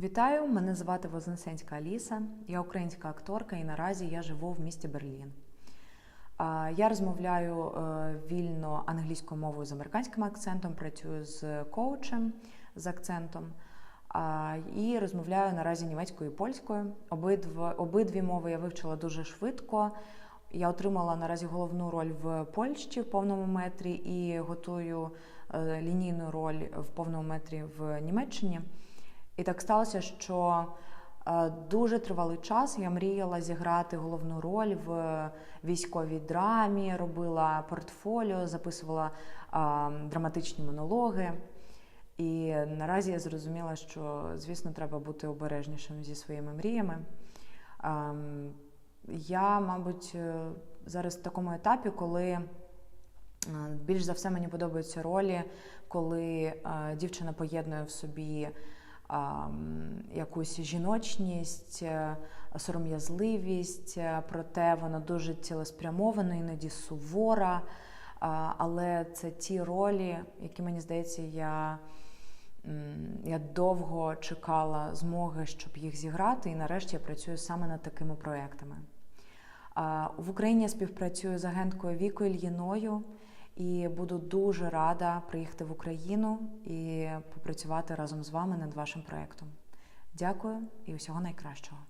Вітаю, мене звати Вознесенська Аліса. Я українська акторка і наразі я живу в місті Берлін. Я розмовляю е, вільно англійською мовою з американським акцентом, працюю з коучем з акцентом і розмовляю наразі німецькою і польською. Обидва, обидві мови я вивчила дуже швидко. Я отримала наразі головну роль в Польщі в повному метрі і готую е, лінійну роль в повному метрі в Німеччині. І так сталося, що е, дуже тривалий час я мріяла зіграти головну роль в військовій драмі, робила портфоліо, записувала е, драматичні монологи. І наразі я зрозуміла, що, звісно, треба бути обережнішим зі своїми мріями. Ем, Я, мабуть, е, зараз в такому етапі, коли е, більш за все мені подобаються ролі, коли е, дівчина поєднує в собі якусь жіночність, е, сором'язливість, е, проте вона дуже цілеспрямована, іноді сувора. Але це ті ролі, які мені здається, я, я довго чекала змоги, щоб їх зіграти, і нарешті я працюю саме над такими проектами. В Україні я співпрацюю з агенткою Вікою Ільїною і буду дуже рада приїхати в Україну і попрацювати разом з вами над вашим проектом. Дякую і усього найкращого.